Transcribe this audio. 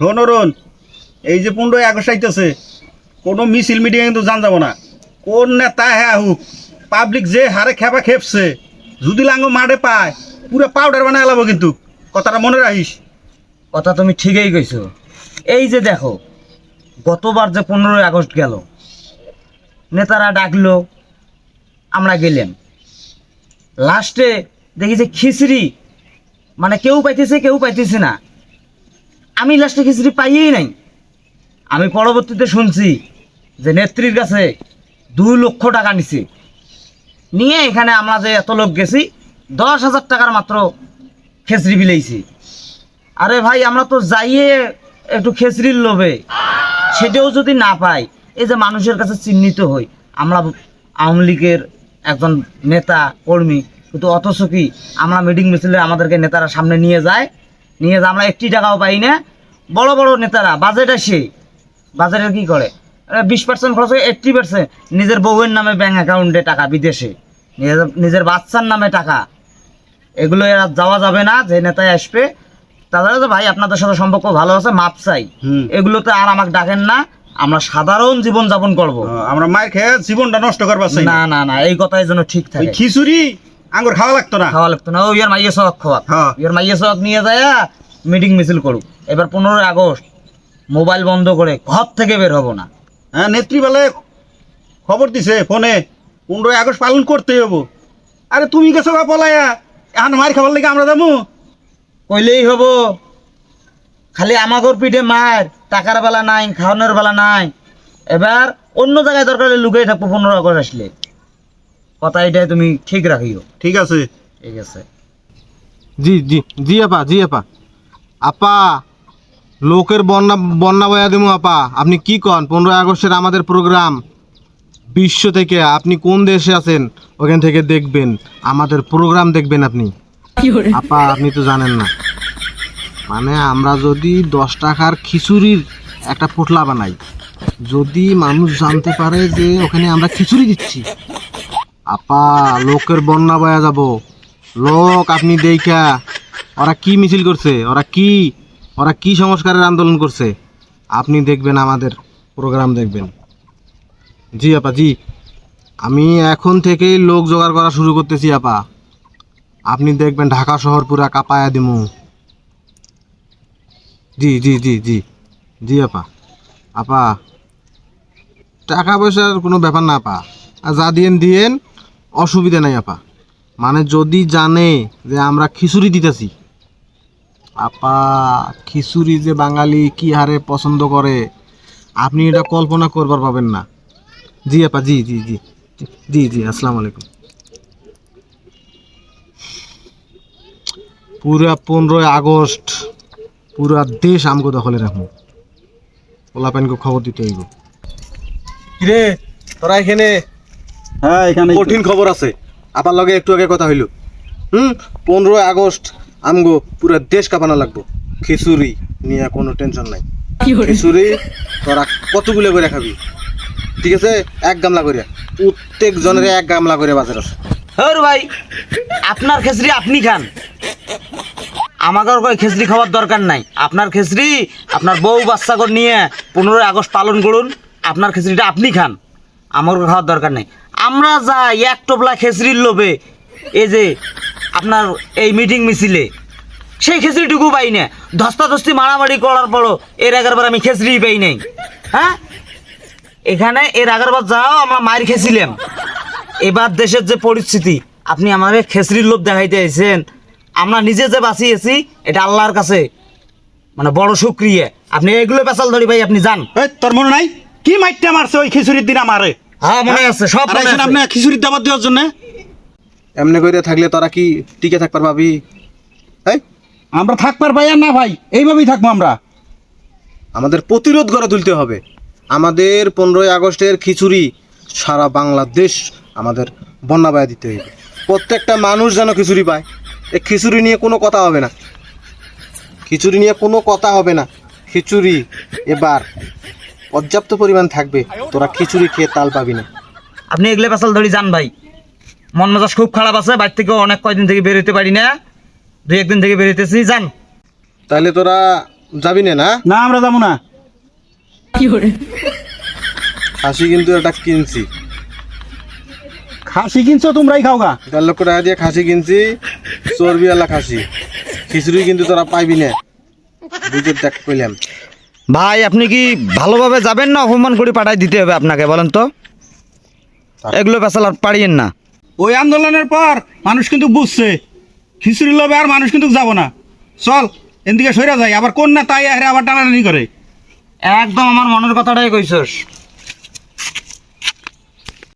শোন অরুণ এই যে পনেরোই আগস্ট আইতেছে, কোনো মিছিল মিটিং কিন্তু জান যাব না। কোন নেতা হ্যাঁ হুক পাবলিক যে হারে খেপা খেপছে, যদি লাঙ্গ মাঠে পায়, পুরো পাউডার বানায় এলাবো কিন্তু। কথাটা মনে রাখিস। কথা তুমি ঠিকই কইছো। এই যে দেখো, গতবার যে পনেরোই আগস্ট গেল, নেতারা ডাকলো, আমরা গেলাম। লাস্টে দেখি যে খিচড়ি মানে কেউ পাইতেছে কেউ পাইতেছে না। আমি লাস্টে খিচড়ি পাইয়েই নাই। আমি পরবর্তীতে শুনছি যে নেত্রীর কাছে দুই লক্ষ টাকা নিছি। নিয়ে এখানে আমরা যে এত লোক গেছি, দশ হাজার টাকার মাত্র খেসরি বিলাইছি। আরে ভাই, আমরা তো যাইয়ে একটু খেসরির লোভে, সেটাও যদি না পাই, এই যে মানুষের কাছে চিহ্নিত হই, আমরা আওয়ামী লীগের একজন নেতা, কর্মী, কিন্তু অথচ কি আমরা মিটিং মিছিলে আমাদেরকে নেতারা সামনে নিয়ে যায়, নিয়ে আমরা একটি টাকাও পাই না বড় বড় নেতারা বাজেট আসে বাজারে কি করে? বিশ পার্সেন্ট খরচ হয় এইট্টি পার্সেন্ট নিজের বউয়ের নামে ব্যাঙ্ক অ্যাকাউন্টে টাকা বিদেশে। নিজের বাচ্চার নামে টাকা। এগুলো এরা যাওয়া যাবে না যে নেতায় আসবে। তাছাড়া তো ভাই আপনাদের সাথে সম্পর্ক ভালো আছে মাপ চাই। এগুলোতে আর আমাকে ডাকেন না আমরা সাধারণ জীবন যাপন করব আমরা মায়ের খেয়ে জীবনটা নষ্ট করবার না না না এই কথাই যেন ঠিক থাকে। খিচুড়ি আঙ্গুর খাওয়া লাগতো না। খাওয়া লাগতো না। ও ইয়ার মাইয়ে সহক খাওয়া হ্যাঁ। ইয়ার মাইয়ে সহক নিয়ে যায় মিটিং মিছিল করুক। এবার পনেরোই আগস্ট মোবাইল বন্ধ করে ঘর থেকে বের হব না। হ্যাঁ নেত্রীবেলায় খবর দিছে ফোনে পনেরোই আগস্ট পালন করতে হব। আরে তুমি গেছো বা পলায়া এখন মার খাবার লেগে আমরা যাব। কইলেই হব খালি আমাগর পিঠে মার টাকার বেলা নাই খাওয়ানোর বেলা নাই। এবার অন্য জায়গায় দরকার লুকিয়ে থাকব পনেরো আগস্ট আসলে। কথা এটাই তুমি ঠিক রাখিও। ঠিক আছে। ঠিক আছে। জি জি জি আপা জি আপা। আপা লোকের বন্যা বন্যা বয়া দিমু আপা। আপনি কি কন? পনেরোই আগস্টের আমাদের প্রোগ্রাম। বিশ্ব থেকে আপনি কোন দেশে আছেন ওখান থেকে দেখবেন। আমাদের প্রোগ্রাম দেখবেন আপনি। আপা আপনি তো জানেন না। মানে আমরা যদি দশ টাকার খিচুড়ির একটা পোটলা বানাই যদি মানুষ জানতে পারে যে ওখানে আমরা খিচুড়ি দিচ্ছি। আপা লোকের বন্যা বয়া যাব। লোক আপনি দেখা ওরা কি মিছিল করছে? ওরা কি ওরা কি সংস্কারের আন্দোলন করছে? আপনি দেখবেন, আমাদের প্রোগ্রাম দেখবেন। জি, আপা, জি। আমি এখন থেকেই লোক জোগাড় করা শুরু করতেছি, আপা। আপনি দেখবেন, ঢাকা শহর পুরা কাপায়া দিমু। জি জি জি জি। জি, আপা। আপা টাকা পয়সার কোনো ব্যাপার না, আপা। আর যা দিয়েন দিয়েন। অসুবিধা নাই, আপা। মানে যদি জানে যে আমরা খিচুড়ি দিতেছি আপা খিচুড়ি যে বাঙালি কি হারে পছন্দ করে? আপনি এটা কল্পনা করবার পাবেন না। জি আপা জি জি জি জি জি আসসালামু আলাইকুম। পুরা পনেরোই আগস্ট পুরা দেশ আমগো দখলে রাখব ওলাপানকে খবর দিতে হইব। কিরে তোরা এখানে হ্যাঁ এখানে কঠিন খবর আছে। আপার লগে একটু আগে কথা হইল। হুম পনেরোই আগস্ট আমগো পুরো দেশ কাঁপানো লাগবো। খিচুড়ি নিয়ে কোনো টেনশন নাই। খিচুড়ি তোরা কতগুলো করে খাবি? ঠিক আছে? এক গামলা করে প্রত্যেক জনের এক গামলা করে বাজার আছে। হর ভাই আপনার খেসরি আপনি খান। আমাদের কই খেসরি খাওয়ার দরকার নাই। আপনার খেসরি আপনার বউ বাচ্চাগর নিয়ে পনেরোই আগস্ট পালন করুন। আপনার খেসরিটা আপনি খান। আমার খাওয়ার দরকার নেই। আমরা যাই এক টোপলা খেসরির লোভে। এই যে আপনার এই মিটিং মিছিলে। সেই খেসরিটুকু পাই না। ধস্তাধস্তি মারামারি করার পরও এর আগেরবার আমি খেসরি পাই নাই। হ্যাঁ? এখানে এর আগের বার যাও আমরা মার খেয়েছিলাম এবার দেশের যে পরিস্থিতি আপনি আমাদের খেসরির লোভ দেখাইতে আইছেন। আমরা নিজে যে বাঁচিয়েছি এটা আল্লাহর কাছে মানে বড় শুক্রিয়া আপনি এগুলো পেশাল ধরি ভাই আপনি যান। তোর মনে নাই? কি মাইটটা মারছে ওই খিচুড়ির দিন আমারে? হ্যাঁ মনে আছে সব। আপনি খিচুড়ির দাবাত দেওয়ার জন্য? এমনি করে থাকলে তোরা কি টিকে থাকবার ভাবি এই? আমরা থাকবার ভাই আর না ভাই এইভাবেই থাকব আমরা। আমাদের প্রতিরোধ গড়ে তুলতে হবে। আমাদের পনেরোই আগস্টের খিচুড়ি সারা বাংলাদেশ আমাদের বন্যা বায়া দিতে হবে প্রত্যেকটা মানুষ যেন খিচুড়ি পায়। এই খিচুড়ি নিয়ে কোনো কথা হবে না। খিচুড়ি নিয়ে কোনো কথা হবে না। খিচুড়ি এবার পর্যাপ্ত পরিমাণ থাকবে। তোরা খিচুড়ি খেয়ে তাল পাবি না। আপনি এগুলো পেশাল ধরি যান ভাই। মন মেজাজ খুব খারাপ আছে বাইর থেকে অনেক কয়দিন থেকে বেরোতে পারি না। দুই একদিন থেকে বেরোতেছি যান। তাহলে তোরা যাবি না না? না আমরা যাব না। খাসি কিন্তু এটা কিনছি। খাসি কিনছো তোমরাই খাও গা। দেড় লক্ষ টাকা দিয়ে খাসি কিনছি চর্বিওয়ালা খাসি। খিচুড়ি কিন্তু তোরা পাইবি না। বুঝে দেখ কইলাম। ভাই আপনি কি ভালোভাবে যাবেন না? অপমান করে পাঠাই দিতে হবে আপনাকে বলেন তো। এগুলো পেশাল আর পারিয়েন না। ওই আন্দোলনের পর মানুষ কিন্তু বুঝছে খিচুড়ি লোভে আর মানুষ কিন্তু যাব না। চল, এদিকে সইরা যায় আবার কোন না তাই আবার টানাটানি করে। একদম আমার মনের কথাটাই কইছস।